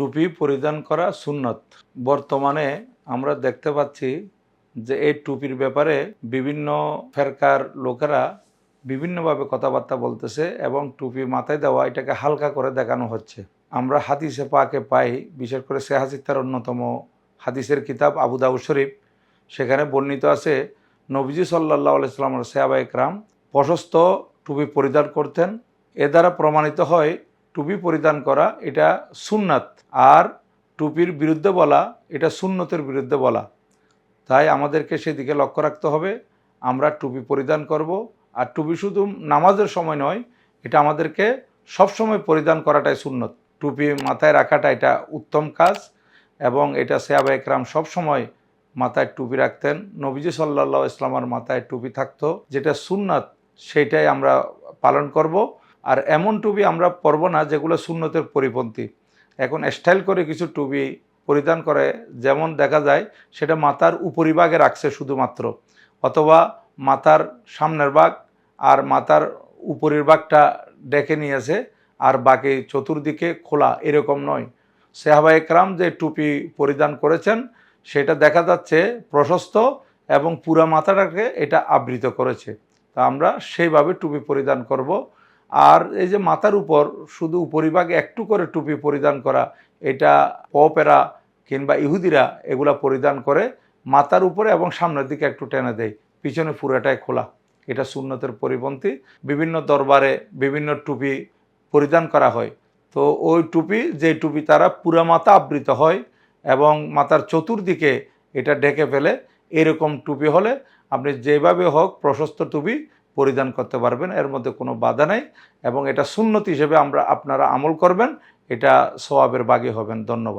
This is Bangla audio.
টুপি পরিধান করা সুন্নত। বর্তমানে আমরা দেখতে পাচ্ছি যে এই টুপির ব্যাপারে বিভিন্ন ফেরকার লোকেরা বিভিন্নভাবে কথাবার্তা বলতেছে এবং টুপি মাথায় দেওয়া এটাকে হালকা করে দেখানো হচ্ছে। আমরা হাদিসে পাকে পাই, বিশেষ করে সেহাসিত্তার অন্যতম হাদিসের কিতাব আবু দাউদ শরীফ, সেখানে বর্ণিত আছে, নবীজি সাল্লাহ আলাইস্লামের সেহাবা একরাম প্রশস্ত টুপি পরিধান করতেন। এ দ্বারা প্রমাণিত হয় টুপি পরিধান করা, এটা সুন্নাত। আর টুপির বিরুদ্ধে বলা, এটা সুন্নতের বিরুদ্ধে বলা। তাই আমাদেরকে সেদিকে লক্ষ্য রাখতে হবে। আমরা টুপি পরিধান করব। আর টুপি শুধু নামাজের সময় নয়, এটা আমাদেরকে সবসময় পরিধান করাটাই সুন্নত। টুপি মাথায় রাখাটা এটা উত্তম কাজ এবং এটা সেয়াবা একরাম সবসময় মাথায় টুপি রাখতেন। নবীজি সাল্লাহ ইসলামার মাথায় টুপি থাকতো। যেটা সুন্নাত সেইটাই আমরা পালন করব। আর এমন টুপি আমরা পরব না যেগুলো শূন্যতের পরিপন্থী। এখন স্টাইল করে কিছু টুপি পরিধান করে, যেমন দেখা যায় সেটা মাথার উপরিভাগে রাখছে শুধুমাত্র। অথবা মাথার সামনের ভাগ আর মাথার উপরের ভাগটা ডেকে নিয়েছে আর বাকি চতুর্দিকে খোলা, এরকম নয়। সেহাবা একরাম যে টুপি পরিধান করেছেন, সেটা দেখা যাচ্ছে প্রশস্ত এবং পুরা মাথাটাকে এটা আবৃত করেছে। তা আমরা সেইভাবে টুপি পরিধান করব। আর এই যে মাথার উপর শুধু উপরিভাগে একটু করে টুপি পরিধান করা, এটা পপেরা কিংবা ইহুদিরা এগুলা পরিধান করে মাথার উপরে এবং সামনের দিকে একটু টেনে দেয়। পিছনে পুরাটাই খোলা। এটা সুন্নতের পরিপন্থী। বিভিন্ন দরবারে বিভিন্ন টুপি পরিধান করা হয়। তো ওই টুপি, যে টুপি তারা পুরা মাথা আবৃত হয় এবং মাথার চতুর্দিকে এটা ঢেকে ফেলে, এরকম টুপি হলে আপনি যেভাবে হোক প্রশস্ত টুপি পরিধান করতে পারবেন, এর মধ্যে কোনো বাধা নাই এবং এটা সুন্নত হিসেবে আমরা আপনারা আমল করবেন, এটা সোয়াবের বাগে হবেন। ধন্যবাদ।